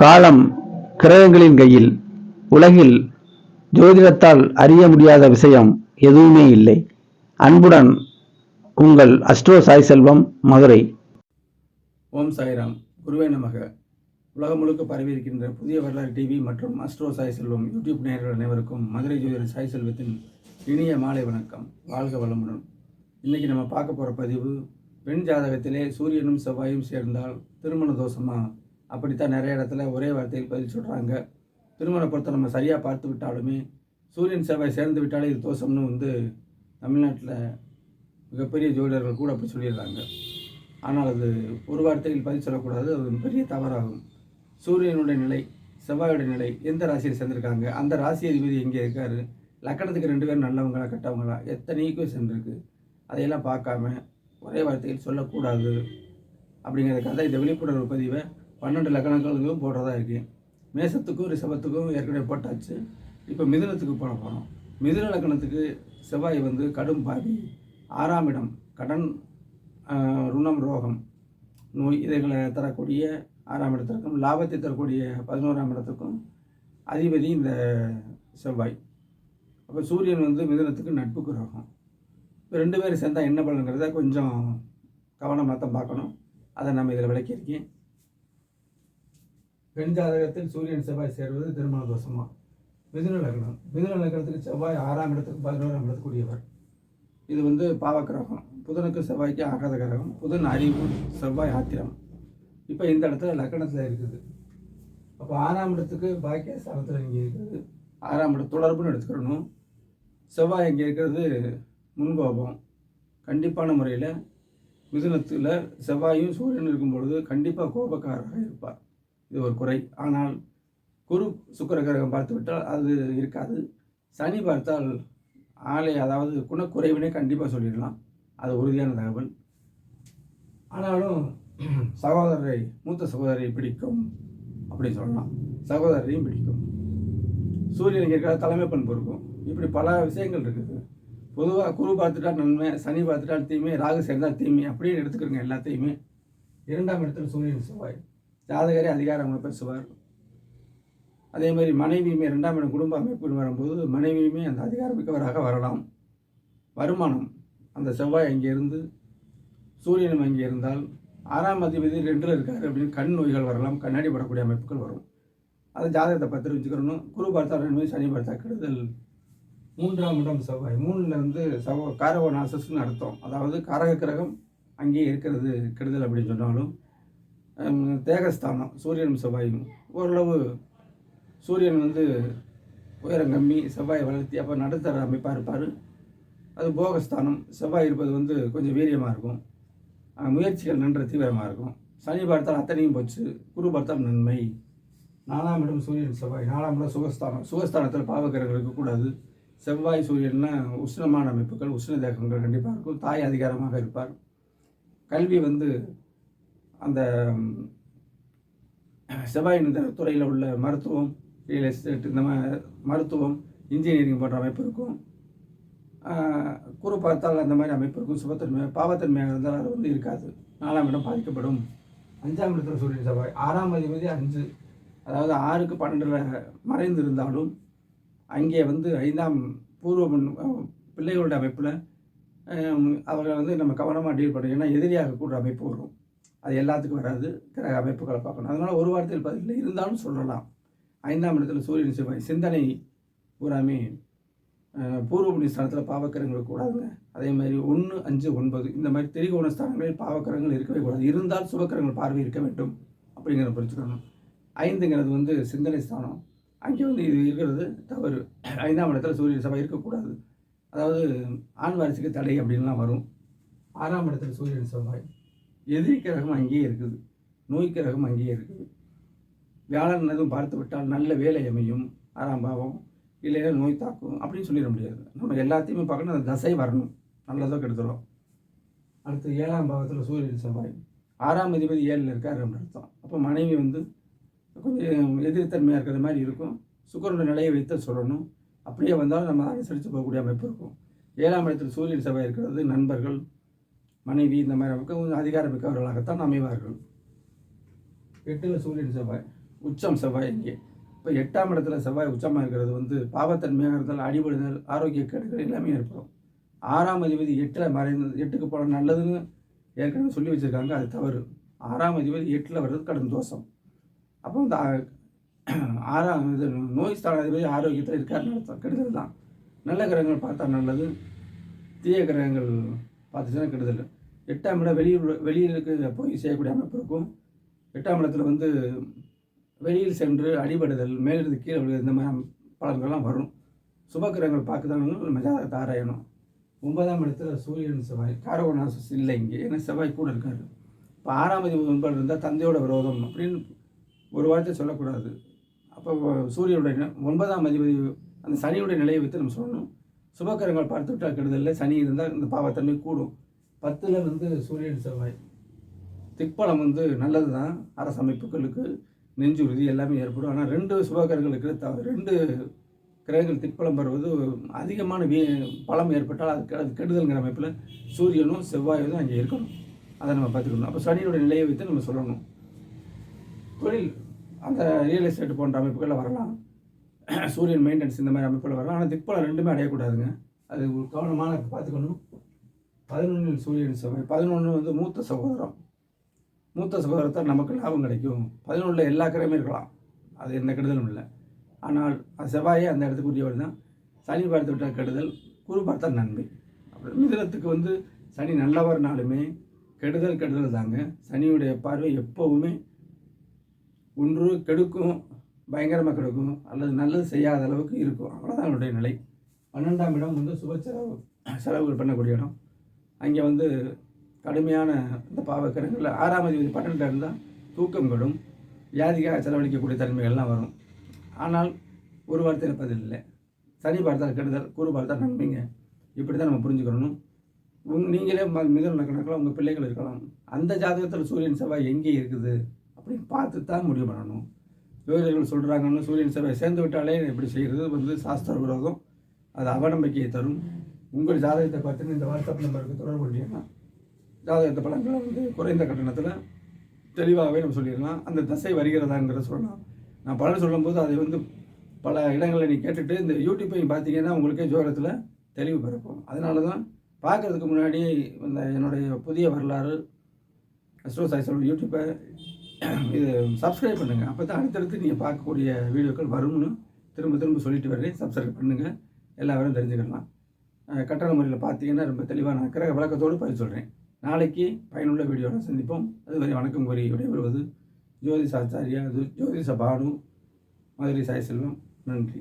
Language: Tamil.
காலம் கிரகங்களின் கையில் உலகில் ஜோதிடத்தால் அறிய முடியாத விஷயம் எதுவுமே இல்லை. அன்புடன் உங்கள் அஸ்ட்ரோ சாய் செல்வம் மதுரை. ஓம் சாய்ராம். குருவே நமக. உலகம் முழுக்க பரவி இருக்கின்ற புதிய வரலாறு டிவி மற்றும் அஸ்ட்ரோ சாய் செல்வம் யூடியூப் நேயர்கள் அனைவருக்கும் மதுரை ஜோதிடர் சாய் செல்வத்தின் இனிய மாலை வணக்கம். வாழ்க வளமுடன். இன்னைக்கு நம்ம பார்க்க போகிற பதிவு பெண் ஜாதகத்திலே சூரியனும் செவ்வாயும் சேர்ந்தால் திருமண தோஷமாக அப்படித்தான் நிறைய இடத்துல ஒரே வார்த்தையில் பதில் சொல்கிறாங்க திருமண பொருத்தம் நம்ம சரியாக பார்த்து விட்டாலுமே சூரியன் செவ்வாய் சேர்ந்து விட்டாலே இது தோஷம்னு வந்து தமிழ்நாட்டில் மிகப்பெரிய ஜோதிடர்கள் கூட அப்படி சொல்லிடுறாங்க. ஆனால் அது ஒரு வார்த்தையில் பதில் சொல்லக்கூடாது அது பெரிய தவறாகும். சூரியனுடைய நிலை செவ்வாயோட நிலை எந்த ராசியில் சேர்ந்திருக்காங்க? அந்த ராசி அதிபதி எங்கே இருக்கார்? லக்கணத்துக்கு ரெண்டு பேரும் நல்லவங்களா கெட்டவங்களா? எத்தனைக்கும் சென்றிருக்கு அதையெல்லாம் பார்க்காம ஒரே வார்த்தையில் சொல்லக்கூடாது. அப்படிங்கிறதுக்காக இந்த விழிப்புணர்வு பதிவை பன்னெண்டு லக்கணங்களுக்கும் போடுறதா இருக்குது மேசத்துக்கும் ரிஷபத்துக்கும் ஏற்கனவே போட்டாச்சு. இப்போ மிதுனத்துக்கு போட போகிறோம் மிதுன லக்கணத்துக்கு செவ்வாய் வந்து கடும் பாவி ஆறாம் இடம் கடன் ருணம் ரோகம். நோய் இதைகளை தரக்கூடிய ஆறாம் இடத்திற்கும் லாபத்தை தரக்கூடிய பதினோராம் இடத்துக்கும் அதிபதி இந்த செவ்வாய். அப்போ சூரியன் வந்து மிதுனத்துக்கு நட்புக்கு ரோகம். இப்போ ரெண்டு பேரும் சேர்ந்தால் என்ன பலனுங்கிறத கொஞ்சம் கவனமாக தான் பார்க்கணும். அதை நம்ம இதில் விளக்கியிருக்கேன். பெண் ஜாதகத்தில் சூரியன் செவ்வாய் சேர்வது திருமண தோஷமா? மிதுன லக்னம். மிதுன லக்னத்துக்கு செவ்வாய் ஆறாம் இடத்துக்கு பதினோராம் இடத்துக்குரியவர். இது வந்து பாவக்கிரகம். புதனுக்கு செவ்வாய்க்கு ஆகாத கிரகம். புதன் அறிவு செவ்வாய் ஆத்திரம். இப்போ இந்த இடத்துல லக்கணத்தில் இருக்குது. அப்போ ஆறாம் இடத்துக்கு பாக்கிய ஸ்தானத்தில் இங்கே இருக்குது. ஆறாம் இடம் தொடர்புன்னு எடுத்துக்கிறணும் செவ்வாய் இங்கே இருக்கிறது முன்கோபம். கண்டிப்பான முறையில் மிதுனத்தில் செவ்வாயும் சூரியன் இருக்கும் பொழுது கண்டிப்பாக கோபக்காரராக இருப்பார். இது ஒரு குறை. ஆனால் குரு சுக்கர கிரகம் பார்த்துவிட்டால் அது இருக்காது. சனி பார்த்தால் ஆளை அதாவது குணக்குறைவினை கண்டிப்பாக சொல்லிடலாம். அது உறுதியான தகவல். ஆனாலும் சகோதரரை மூத்த சகோதரரை பிடிக்கும் அப்படின்னு சொல்லலாம். சகோதரரையும் பிடிக்கும். சூரியனுக்கு இருக்கிற தலைமை பண்பு இருக்கும். இப்படி பல விஷயங்கள் இருக்குது. பொதுவாக குரு பார்த்துட்டா நன்மை சனி பார்த்துட்டா தீமை ராகு சேர்ந்தால் தீமை அப்படின்னு எடுத்துக்கிறோங்க எல்லாத்தையுமே இரண்டாம் இடத்துல சூரியன் செவ்வாய். ஜாதகரே அதிகாரம் பேசுவார் அதே மாதிரி மனைவியுமே ரெண்டாம் இடம் குடும்ப அமைப்புன்னு வரும்போது மனைவியுமே அந்த அதிகாரமிக்கவராக வரலாம். வருமானம் அந்த செவ்வாய் அங்கே இருந்து சூரியனும் அங்கே இருந்தால் ஆறாம் அதிபதி ரெண்டில் இருக்கார் அப்படின்னு கண் நோய்கள் வரலாம் கண்ணாடி படக்கூடிய அமைப்புகள் வரும். அதை ஜாதகத்தை பத்திர வச்சுக்கிறணும் குரு பார்த்தா நன்மை சனி பார்த்தா கெடுதல். மூன்றாம் இடம் செவ்வாய். மூணுல இருந்து செவ்வாய் காரவ நாசஸ்னு அர்த்தம். அதாவது காரக கிரகம் அங்கேயே இருக்கிறது கெடுதல் அப்படின்னு சொன்னாலும் தேகஸ்தானம் சூரியனும் செவ்வாயும் ஓரளவு சூரியன் வந்து உயரம் கம்மி செவ்வாய் வளர்த்தி அப்போ நடுத்தர அமைப்பாக இருப்பார். அது போகஸ்தானம் செவ்வாய் இருப்பது வந்து கொஞ்சம் வீரியமாக இருக்கும். முயற்சிகள் நன்ற தீவிரமாக இருக்கும். சனி பார்த்தால் அத்தனையும் போச்சு குரு பார்த்தால் நன்மை. நாலாம் இடம் சூரியன் செவ்வாய். நாலாம் இடம் சுகஸ்தானம். சுகஸ்தானத்தில் பாவக்கிரகங்கள் இருக்கக்கூடாது. செவ்வாய் சூரியன்னா உஷ்ணமான அமைப்புகள் உஷ்ண தேகங்கள் கண்டிப்பாக இருக்கும். தாய் அதிகாரமாக இருப்பார். கல்வி வந்து அந்த செவ்வாய் இந்த துறையில் உள்ள மருத்துவம் ரியல் எஸ்டேட் இந்த மாதிரி மருத்துவம் இன்ஜினியரிங் போன்ற அமைப்பு இருக்கும். குறு பார்த்தால் அந்த மாதிரி அமைப்பு இருக்கும். சுபத்தன்மை பாவத்தன்மையாக இருந்தால் அது வந்து இருக்காது. நாலாம் இடம் பாதிக்கப்படும். அஞ்சாம் இடத்துல சூரியன் செவ்வாய். ஆறாம் அதிபதி அஞ்சு. அதாவது ஆறுக்கு பன்னெண்டில் மறைந்து இருந்தாலும் அங்கே வந்து ஐந்தாம் பூர்வ பிள்ளைகளுடைய பிள்ளைகளோட அமைப்பில் அவர்களை வந்து நம்ம கவனமாக டீல் பண்ணுறோம் ஏன்னா எதிரியாக கூடுற அமைப்பு வரும். அது எல்லாத்துக்கும் வராது. கிரக அமைப்புகளை பார்க்கணும். அதனால் ஒரு வாரத்தில் பதில் இருந்தாலும் சொல்லலாம். ஐந்தாம் இடத்துல சூரியன் செவ்வாய் சிந்தனை பூராமே அஹ், பூர்வ ஸ்தானத்தில் பாவக்கரங்கள் கூடாதுங்க. அதே மாதிரி ஒன்று அஞ்சு ஒன்பது இந்த மாதிரி திரிகோண ஸ்தானங்களில் பாவக்கரங்கள் இருக்கவே கூடாது. இருந்தால் சுபக்கரங்கள் பார்வை இருக்க வேண்டும் அப்படிங்கிறத புரிஞ்சுக்கணும். ஐந்துங்கிறது வந்து சிந்தனை ஸ்தானம். அங்கே வந்து இது இருக்கிறது தவறு. ஐந்தாம் இடத்துல சூரியன் சபை இருக்கக்கூடாது. அதாவது ஆண் வாரிசுக்கு தடை அப்படின்லாம் வரும். ஆறாம் இடத்துல சூரியன் செவ்வாய் எதிரி கிரகம் அங்கேயே இருக்குது. நோய் கிரகம் அங்கேயே இருக்குது. வியாழன் எதுவும் பார்த்து விட்டால் நல்ல வேலை அமையும். ஆறாம் பாவம். இல்லைன்னா நோய் தாக்கும். அப்படின்னு சொல்லிட முடியாது. நம்ம எல்லாத்தையுமே பார்க்கணும். அந்த தசை வரணும். நல்லதோ கெடுத்துடும் அடுத்து ஏழாம் பாவத்தில் சூரியன் செவ்வாய். ஆறாம் அதிபதி ஏழில் இருக்கார் அப்படின்னு அர்த்தம். அப்போ மனைவி வந்து கொஞ்சம் எதிர்த்தன்மையாக இருக்கிற மாதிரி இருக்கும். சுக்கரனோட நிலையை வைத்து சொல்லணும். அப்படியே வந்தாலும் நம்ம அனுசரித்து போகக்கூடிய அமைப்பு இருக்கும். ஏழாம் இடத்தில் சூரியன் செவ்வாய் இருக்கிறது. நண்பர்கள் மனைவி இந்த மாதிரி அமைப்பு கொஞ்சம் அதிகாரமிக்கவர்களாகத்தான் அமைவார்கள். எட்டில் சூரியன் செவ்வாய் உச்சம் செவ்வாய் இங்கே. இப்போ எட்டாம் இடத்துல செவ்வாய் உச்சமாக இருக்கிறது வந்து பாவத்தன்மையாக இருந்தால் அடிபடுதல் ஆரோக்கிய கேடுகள் எல்லாமே ஏற்படும். ஆறாம் அதிபதி எட்டில் மறைந்து எட்டுக்கு போன நல்லதுன்னு ஏற்கனவே சொல்லி வச்சுருக்காங்க அது தவறு. ஆறாம் அதிபதி எட்டில் வர்றது கடும் தோஷம். அப்போ வந்து ஆறாம் இது நோய் ஸ்தானாதிபதி ஆரோக்கியத்தில் இருக்காருன்னு அர்த்தம் கெடுதல் தான். நல்ல கிரகங்கள் பார்த்தா நல்லது தீய கிரகங்கள் பார்த்துச்சுன்னா கெடுதல். எட்டாம் இடம் வெளியில் வெளியிலுக்கு போய் செய்யக்கூடிய அமைப்பு இருக்கும். எட்டாம் இடத்துல வந்து வெளியில் சென்று அடிபடுதல் மேலிருந்து கீழே விழுது இந்த மாதிரி பலன்கள்லாம் வரும். சுபக்கிரகங்கள் பார்க்குதாங்க நம்ம ஜாதகத்தை ஆராயணும். ஒன்பதாம் இடத்துல சூரியன் செவ்வாய் காரகோணாசஸ் இல்லை இங்கே ஏன்னா செவ்வாய் கூட இருக்காரு. இப்போ ஆறாம் அதிபதி ஒன்பது இருந்தால் தந்தையோட விரோதம் அப்படின்னு ஒரு வார்த்தை சொல்லக்கூடாது. அப்போ சூரியனுடைய ஒன்பதாம் அதிபதி அந்த சனியுடைய நிலையை வைத்து நம்ம சொல்லணும். சுபக்கரங்கள் பார்த்து விட்டால் கெடுதலில் சனி இருந்தால் இந்த பாவத்தன்மை கூடும். பத்தில் வந்து சூரியன் செவ்வாய். திக்பலம் வந்து நல்லது தான் அரசமைப்புகளுக்கு நெஞ்சுறுதி எல்லாமே ஏற்படும். ஆனால் ரெண்டு சுபகரங்களுக்கு த ரெண்டு கிரகங்கள் திக்பலம் பெறுவது அதிகமான வீ பலம் ஏற்பட்டால் அது அது கெடுதல்ங்கிற அமைப்பில் சூரியனும் செவ்வாயும் தான் அங்கே இருக்கணும். அதை நம்ம பார்த்துக்கணும். அப்போ சனியோட நிலையை வைத்து நம்ம சொல்லணும். தொழில் அந்த ரியல் எஸ்டேட் போன்ற அமைப்புகளில் வரலாம். சூரியன் மெயின்டெனன்ஸ் இந்த மாதிரி அமைப்புகள் வரலாம். ஆனால் திக்பலம் ரெண்டுமே அடையக்கூடாதுங்க. அது ஒரு கவனமான பார்த்துக்கணும். பதினொன்றில் சூரியன் சமயம். பதினொன்று வந்து மூத்த சகோதரம். மூத்த சகோதரத்தால் நமக்கு லாபம் கிடைக்கும். பதினொன்றில் எல்லா கிரகமே இருக்கலாம். அது எந்த கெடுதலும் இல்லை. ஆனால் அது செவ்வாயே அந்த இடத்துக்குரியவர் தான் சனி பார்த்து விட்டால் கெடுதல் குரு பார்த்தா நன்மை. அப்புறம் மிதனத்துக்கு வந்து சனி நல்லவர்னாலுமே கெடுதல் கெடுதல் தாங்க. சனியுடைய பார்வை எப்போவுமே ஒன்று கெடுக்கும் பயங்கரமாக கெடுக்கும் அல்லது நல்லது செய்யாத அளவுக்கு இருக்கும். அவ்வளோதான் என்னுடைய நிலை. பன்னெண்டாம் இடம் வந்து சுப செலவு. செலவுகள் பண்ணக்கூடிய இடம். அங்கே வந்து கடுமையான இந்த பாவக்கரங்களில் ஆறாம் அதிபதி பன்னெண்டில் இருந்தால் தூக்கம் கெடும் வியாதிக்காக செலவழிக்கக்கூடிய தன்மைகள்லாம் வரும். ஆனால் ஒரு வார்த்தை இருப்பதில்லை சனி பார்த்தால் கெடுதல் குரு பார்த்தால் நன்மைங்க. இப்படி தான் நம்ம புரிஞ்சுக்கணும். உங் நீங்களே ம- மிதுன கணக்கில் உங்கள் பிள்ளைகள் இருக்கலாம். அந்த ஜாதகத்தில் சூரியன் செவ்வாய் எங்கே இருக்குது அப்படின்னு பார்த்து தான் முடிவு பண்ணணும். ஜோதிடர்கள் சொல்கிறாங்கன்னு சூரியன் செவ்வாய் சேர்ந்து விட்டாலே இப்படி செய்கிறது வந்து சாஸ்திர விரோதம். அது அவநம்பிக்கையை தரும். உங்கள் ஜாதகத்தை பார்த்துன்னு இந்த வாட்ஸ்அப் நம்பருக்கு தொடர்பு கொண்டீங்கன்னா ஜாதகத்தை பலன்களை வந்து குறைந்த கட்டணத்தில் தெளிவாகவே நம்ம சொல்லிடலாம். அந்த தசை வருகிறதாங்கிறத சொல்லலாம் நான் பலன் சொல்லும்போது அதை வந்து பல இடங்களில் நீ கேட்டுட்டு இந்த யூடியூப்பையும் பார்த்தீங்கன்னா உங்களுக்கே ஜோரத்தில் தெளிவு பிறக்கும். அதனால தான் பார்க்கறதுக்கு முன்னாடி இந்த என்னுடைய புதிய வரலாறு அஸ்ட்ரோ சாய் சொல்லும் யூடியூப்பை இது சப்ஸ்கிரைப் பண்ணுங்கள் அப்போ தான் அடுத்தடுத்து நீங்கள் பார்க்கக்கூடிய வீடியோக்கள் வரும்னு திரும்ப திரும்ப சொல்லிட்டு வர்றேன். சப்ஸ்கிரைப் பண்ணுங்கள் எல்லாரும் தெரிஞ்சுக்கலாம். கட்டண முறையில் பார்த்தீங்கன்னா ரொம்ப தெளிவாக நான் கிரக விளக்கத்தோடு பதில் சொல்கிறேன் நாளைக்கு பயனுள்ள வீடியோவில் சந்திப்போம். அதுவரை வணக்கம் கூறி விடைபெறுவது ஜோதிஷாச்சாரியா ஜோதிஷ பானு மதுரை சாய் செல்வம். நன்றி.